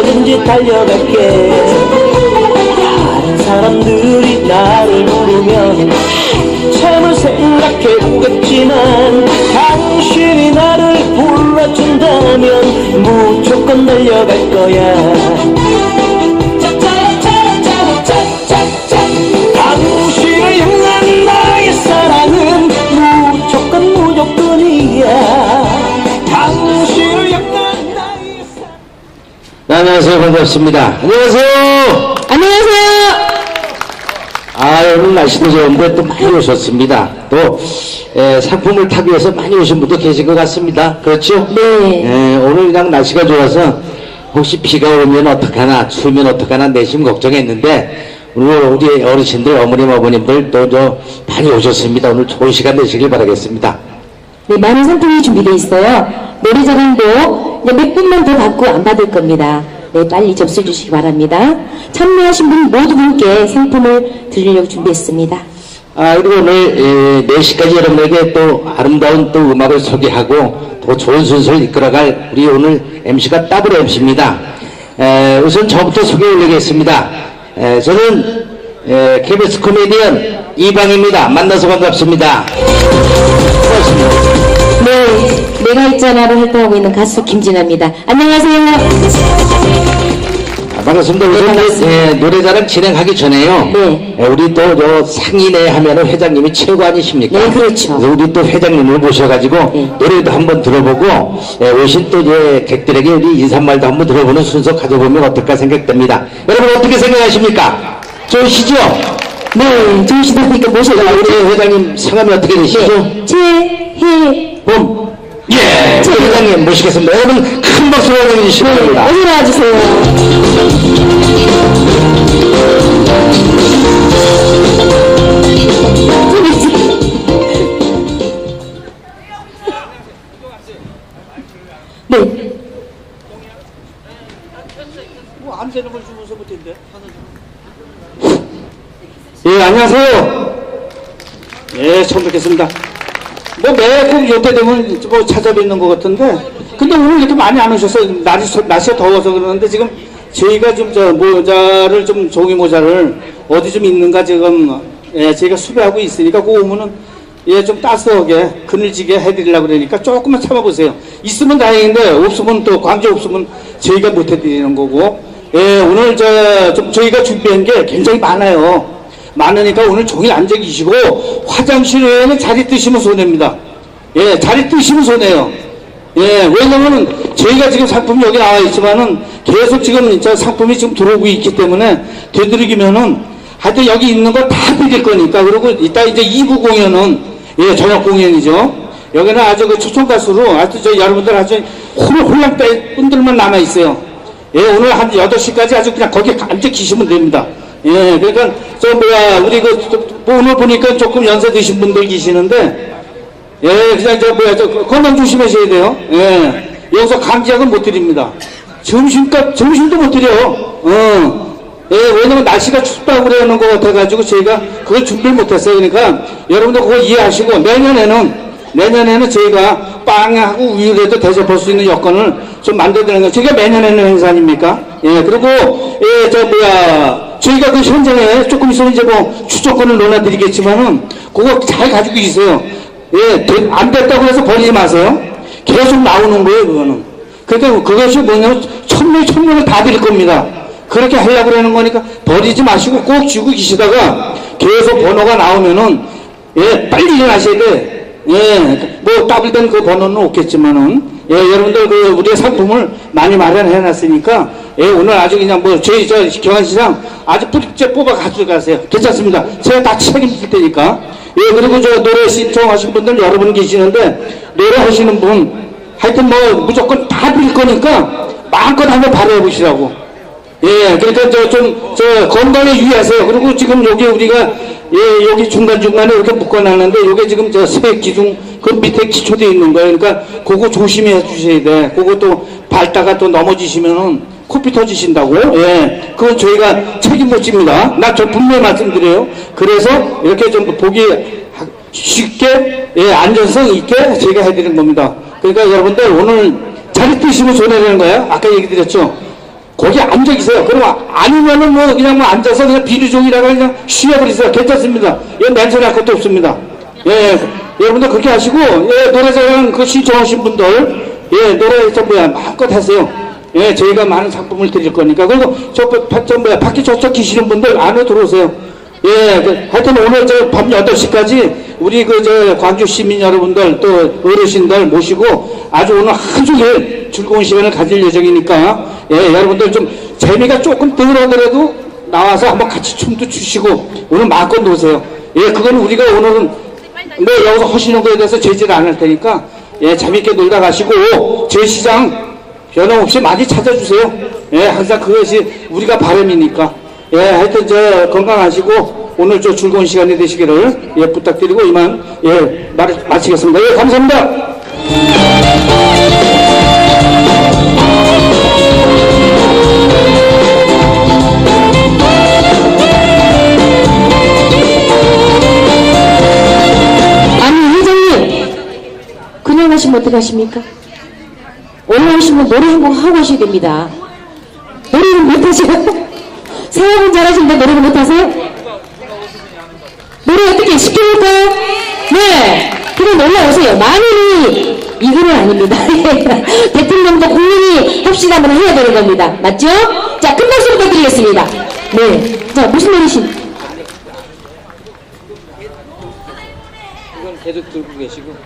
어디든지 달려갈게. 다른 사람들이 나를 부르면 참을 생각해 보겠지만 당신이 나를 불러준다면 무조건 달려갈 거야 안녕하세요. 반갑습니다. 안녕하세요. 안녕하세요. 아, 오늘 날씨도 좋은데 또 많이 오셨습니다. 또, 에, 상품을 타기 위해서 많이 오신 분도 계신 것 같습니다. 그렇죠? 네. 에, 오늘 그냥 날씨가 좋아서 혹시 비가 오면 어떡하나, 추우면 어떡하나 내심 걱정했는데, 오늘 우리 어르신들, 어머님, 아버님들 또 저 많이 오셨습니다. 오늘 좋은 시간 되시길 바라겠습니다. 네, 많은 상품이 준비되어 있어요. 노래자랑도 몇 분만 더 받고 안 받을 겁니다. 네, 빨리 접수해 주시기 바랍니다. 참여하신 분 모두 분께 상품을 드리려고 준비했습니다. 아, 그리고 오늘 4시까지 여러분에게 또 아름다운 또 음악을 소개하고 더 좋은 순서를 이끌어갈 우리 오늘 MC가 더블 MC입니다. 우선 저부터 소개 올리겠습니다. 에, 저는 에, KBS 코미디언 이방입니다. 만나서 반갑습니다. 고맙습니다. 네, 있잖아로 활동하고 있는 가수 김진아입니다. 안녕하세요. 아, 반갑습니다. 우선 네. 예, 노래자랑 진행하기 전에요. 네. 예, 우리 또 저 상인회 하면은 회장님이 최고 아니십니까? 네, 그렇죠. 그래서 우리 또 회장님을 모셔가지고 네. 노래도 한번 들어보고 예, 오신 또 이제 객들에게 우리 인사말도 한번 들어보는 순서 가져보면 어떨까 생각됩니다. 여러분 어떻게 생각하십니까? 좋으시죠? 네, 좋으시다 보니까 자, 모셔가지고. 우리 회장님 성함이 어떻게 되시죠? 네, 최혜. 봄. 예, 우리 회장님 모시겠습니다. 여러분 큰 박수로 보내주시기 바랍니다. 어디 나와주세요. 네, 뭐안 되는 걸 주면서 못했는데 예, 안녕하세요. 예, 처음 뵙겠습니다. 뭐 매꼭 요때 되면 뭐 찾아뵙는 것 같은데, 근데 오늘 이렇게 많이 안 오셔서 날이 서- 날씨가 더워서 그러는데 지금 저희가 좀 저 모자를 좀 종이 모자를 어디 좀 있는가 지금 예, 저희가 수배하고 있으니까 그 오면은 예, 좀 따스하게 그늘지게 해드리려고 그러니까 조금만 참아보세요. 있으면 다행인데 없으면 또 관계 없으면 저희가 못 해드리는 거고, 예, 오늘 저 좀 저희가 준비한 게 굉장히 많아요. 많으니까 오늘 종일 앉아 계시고 화장실에는 자리 뜨시면 손해입니다. 예, 자리 뜨시면 손해요. 예, 왜냐면은 저희가 지금 상품이 여기 나와 있지만은 계속 지금 저 상품이 지금 들어오고 있기 때문에 되도록이면은 하여튼 여기 있는 거 다 드릴 거니까 그리고 이따 이제 2부 공연은 예, 저녁 공연이죠. 여기는 아주 그 초청 가수로 아주 저 여러분들 아주 홀 홀랑 뺄 분들만 남아 있어요. 예, 오늘 한 8시까지 아주 그냥 거기에 앉아 계시면 됩니다. 예, 그러니까, 저, 뭐야, 우리 그, 오늘 보니까 조금 연세 드신 분들 계시는데, 예, 그냥 저, 뭐야, 저, 건강 조심하셔야 돼요. 예, 여기서 감기약은 못 드립니다. 점심값, 점심도 못 드려. 어. 예, 왜냐면 날씨가 춥다고 그러는 것 같아가지고 저희가 그걸 준비를 못했어요. 그러니까 여러분들 그거 이해하시고 내년에는 내년에는 저희가 빵하고 우유라도 대접할 수 있는 여건을 좀 만들어드리는 거. 저희가 매년 하는 행사 아닙니까? 예, 그리고, 예, 저, 뭐야, 저희가 그 현장에 조금 있으면 이제 뭐 추조건을 논하드리겠지만은 그거 잘 가지고 있어요. 예, 되- 안 됐다고 해서 버리지 마세요. 계속 나오는 거예요, 그거는. 그러니까 그것이 뭐냐면 천명, 천명을 다 드릴 겁니다. 그렇게 하려고 그러는 거니까 버리지 마시고 꼭 쥐고 계시다가 계속 번호가 나오면은 예, 빨리 일어나셔야 돼. 예, 뭐 따블된 그 번호는 없겠지만은 예, 여러분들 그 우리의 상품을 많이 마련해 놨으니까 예, 오늘 아주 그냥 뭐 저희 저 경환시장 아주 뿌리째 뽑아 가져가세요. 괜찮습니다. 제가 다 책임질 테니까. 예, 그리고 저 노래 신청하신 분들 여러분 계시는데 노래 하시는 분 하여튼 뭐 무조건 다 드릴 거니까 마음껏 한번 발휘해 보시라고. 예, 그러니까 저 좀 저 건강에 유의하세요. 그리고 지금 여기 우리가 예 여기 중간 중간에 이렇게 묶어놨는데 이게 지금 저세 기둥 그 밑에 기초돼 있는 거예요. 그러니까 그거 조심해 주셔야 돼. 또 밟다가 또 넘어지시면은 코피 터지신다고. 예, 그건 저희가 책임 못 집니다. 나 저 분명히 말씀드려요. 그래서 이렇게 좀 보기 하- 쉽게 예 안전성 있게 저희가 해드리는 겁니다. 그러니까 여러분들 오늘 자리 뜨시면 손해되는 거예요. 아까 얘기 드렸죠. 거기 앉아 계세요. 그러면 아니면은 뭐 그냥 뭐 앉아서 그냥 비누종이라가 그냥 쉬어버리세요. 괜찮습니다. 예, 냄새 날 것도 없습니다. 예, 예. 여러분들 그렇게 하시고, 예, 노래자랑 그 신청하신 분들, 예, 노래 저 뭐야, 마음껏 하세요. 예, 저희가 많은 상품을 드릴 거니까. 그리고 저, 바- 저 뭐야, 밖에 저쪽 계시는 분들 안에 들어오세요. 예, 그, 하여튼 오늘 저 밤 8시까지 우리 그 저 광주 시민 여러분들 또 어르신들 모시고 아주 오늘 한 종일 즐거운 시간을 가질 예정이니까 예, 여러분들 좀 재미가 조금 덜하더라도 나와서 한번 같이 춤도 추시고 오늘 마음껏 노세요. 예, 그건 우리가 오늘은 뭐 여기서 하시는 거에 대해서 제지를 안 할 테니까 예, 재밌게 놀다 가시고 제 시장 변함없이 많이 찾아주세요. 예, 항상 그것이 우리가 바람이니까. 예, 하여튼 저 건강하시고 오늘 저 즐거운 시간이 되시기를 예, 부탁드리고 이만 예, 말 마치겠습니다. 예, 감사합니다. 아니, 회장님. 그냥 하시면 어떡하십니까? 올라오시면 노래 한 곡 하고 하셔야 됩니다. 노래는 못하세요? 사업은 잘하시는데 노래는 못하세요? 노래 어떻게 시켜볼까요? 네. 그럼 올라오세요. 만원이 이거는 아닙니다. 대통령도 국민이 합시다 한번 해야 되는 겁니다. 맞죠? 자, 큰 박수 부탁드리겠습니다. 네. 자, 무슨 노래신? 계속 들고 계시고.